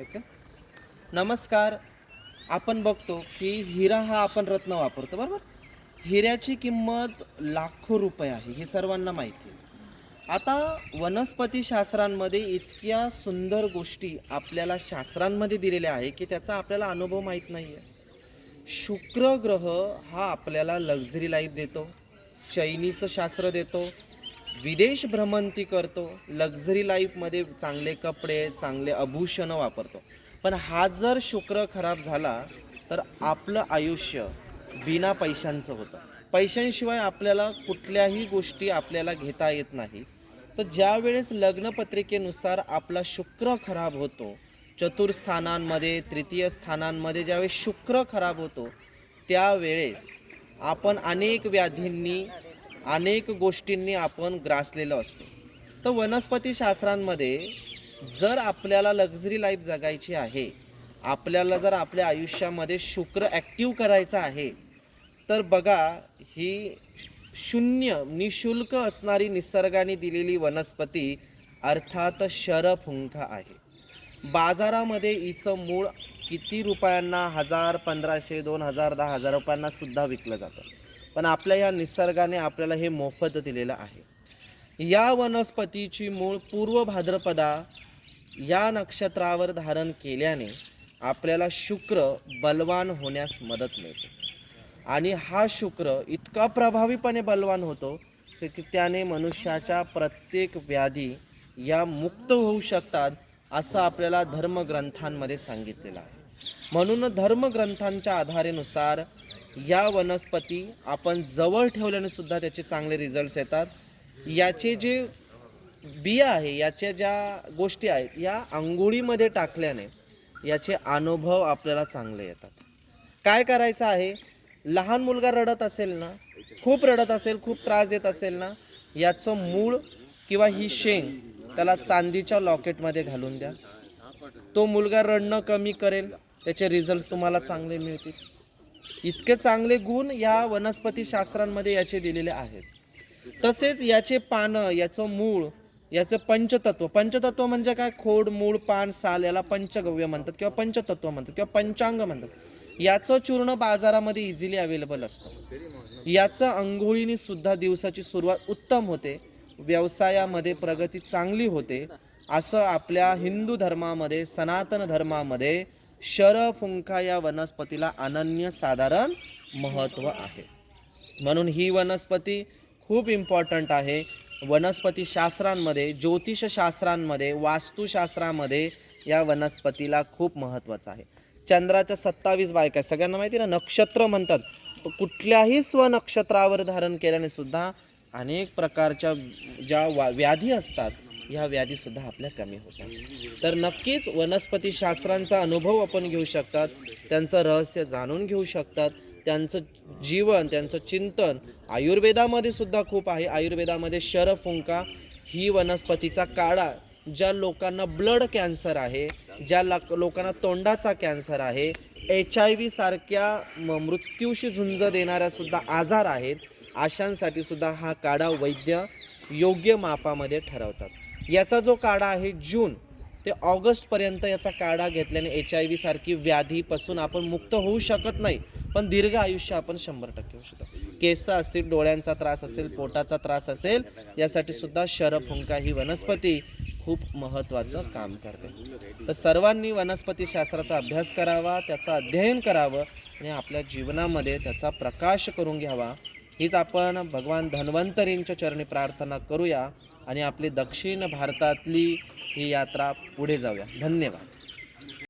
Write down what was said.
Okay? नमस्कार. आपण बघतो की हिरा हा आपण रत्न वापरतो बरोबर? हिऱ्याची किंमत लाखो रुपये आहे हे सर्वांना माहिती आहे. आता वनस्पतीशास्त्रांमध्ये इतक्या सुंदर गोष्टी आपल्याला शास्त्रांमध्ये दिलेल्या आहे की त्याचा आपल्याला अनुभव माहीत नाही आहे शुक्र ग्रह हा आपल्याला लक्झरी लाईफ देतो चैनीचं शास्त्र देतो विदेश भ्रमंती करतो लक्झरी लाईफमध्ये चांगले कपडे चांगले आभूषणं वापरतो. पण हा जर शुक्र खराब झाला तर आपलं आयुष्य बिना पैशांचं होतं. पैशांशिवाय आपल्याला कुठल्याही गोष्टी आपल्याला घेता येत नाही. तर ज्यावेळेस लग्नपत्रिकेनुसार आपला शुक्र खराब होतो चतुर्स्थानांमध्ये तृतीय स्थानांमध्ये ज्यावेळेस शुक्र खराब होतो त्यावेळेस आपण अनेक व्याधींनी अनेक गोष्टींनी आपण ग्रासलेलो असतो. तर वनस्पतीशास्त्रांमध्ये जर आपल्याला लक्झरी लाईफ जगायची आहे आपल्याला जर आपल्या आयुष्यामध्ये शुक्र ॲक्टिव्ह करायचं आहे तर बघा ही शून्य निशुल्क असणारी निसर्गाने दिलेली वनस्पती अर्थात शरफुंका आहे. बाजारामध्ये हिचं मूळ किती रुपयांना हजार पंधराशे दोन हजार दहा हजार रुपयांना सुद्धा विकलं जातं. पण आपल्या या निसर्गाने आपल्याला हे मोफत दिलेलं आहे. या वनस्पतीची मूळ पूर्व भाद्रपदा या नक्षत्रावर धारण केल्याने आपल्याला शुक्र बलवान होण्यास मदत मिळते. आणि हा शुक्र इतका प्रभावीपणे बलवान होतो की त्याने मनुष्याच्या प्रत्येक व्याधी या मुक्त होऊ शकतात असं आपल्याला धर्मग्रंथांमध्ये सांगितलेलं आहे. म्हणून धर्मग्रंथांच्या आधारेनुसार या वनस्पती आपण जवळ ठेवल्याने सुद्धा त्याचे चांगले रिझल्ट्स येतात. याचे जे बिया आहे याच्या ज्या गोष्टी आहेत या आंघोळीमध्ये टाकल्याने याचे अनुभव आपल्याला चांगले येतात. काय करायचं आहे? लहान मुलगा रडत असेल ना खूप रडत असेल खूप त्रास देत असेल ना याचं मूळ किंवा ही शेंग त्याला चांदीच्या लॉकेटमध्ये घालून द्या. तो मुलगा रडणं कमी करेल त्याचे रिझल्ट तुम्हाला चांगले मिळतील. इतके चांगले गुण या वनस्पती शास्त्रांमध्ये याचे दिलेले आहेत. तसेच याचे पानं याचं मूळ याचं पंचतत्व. पंचतत्व म्हणजे काय? खोड मूळ पान साल याला पंचगव्य म्हणतात किंवा पंचतत्व म्हणतात किंवा पंचांग म्हणतात. याचं चूर्ण बाजारामध्ये इझिली अवेलेबल असतं. याचं अंघोळीने सुद्धा दिवसाची सुरुवात उत्तम होते. व्यवसायामध्ये प्रगती चांगली होते. असं आपल्या हिंदू धर्मामध्ये सनातन धर्मामध्ये शरफुंखा या वनस्पतीला अनन्य साधारण महत्त्व आहे. म्हणून ही वनस्पती खूप इम्पॉर्टंट आहे. वनस्पती शास्त्रांमध्ये ज्योतिषशास्त्रांमध्ये वास्तुशास्त्रामध्ये या वनस्पतीला खूप महत्त्वाचं आहे. चंद्राच्या सत्तावीस बायका आहे सगळ्यांना माहिती आहे ना नक्षत्र म्हणतात. तर कुठल्याही स्वनक्षत्रावर धारण केल्याने सुद्धा अनेक प्रकारच्या ज्या वा व्याधी असतात ह्या व्याधीसुद्धा आपल्या कमी होतात. तर नक्कीच वनस्पतीशास्त्रांचा अनुभव आपण घेऊ शकतात त्यांचं रहस्य जाणून घेऊ शकतात त्यांचं जीवन त्यांचं चिंतन आयुर्वेदामध्ये सुद्धा खूप आहे. आयुर्वेदामध्ये शरफुंका ही वनस्पतीचा काढा ज्या लोकांना ब्लड कॅन्सर आहे ज्या लोकांना तोंडाचा कॅन्सर आहे एच आय व्ही सारख्या म- मृत्यूशी झुंज देणाऱ्या सुद्धा आजार आहेत अशांसाठी सुद्धा हा काढा वैद्य योग्य मापामध्ये ठरवतात. याचा जो काढा आहे जून ते ऑगस्टपर्यंत याचा काढा घेतल्याने एच आय व्ही सारखी व्याधीपासून आपण मुक्त होऊ शकत नाही. पण दीर्घ आयुष्य आपण शंभर टक्के होऊ शकतो केस असतील डोळ्यांचा त्रास असेल पोटाचा त्रास असेल यासाठी सुद्धा शरफुंका ही वनस्पती खूप महत्त्वाचं काम करते. तर सर्वांनी वनस्पतीशास्त्राचा अभ्यास करावा त्याचं अध्ययन करावं आणि आपल्या जीवनामध्ये त्याचा प्रकाश करून घ्यावा. हीच आपण भगवान धन्वंतरींच्या चरणी प्रार्थना करूया. आणि आपली दक्षिण भारतातली ही यात्रा पुढे जाऊया. धन्यवाद.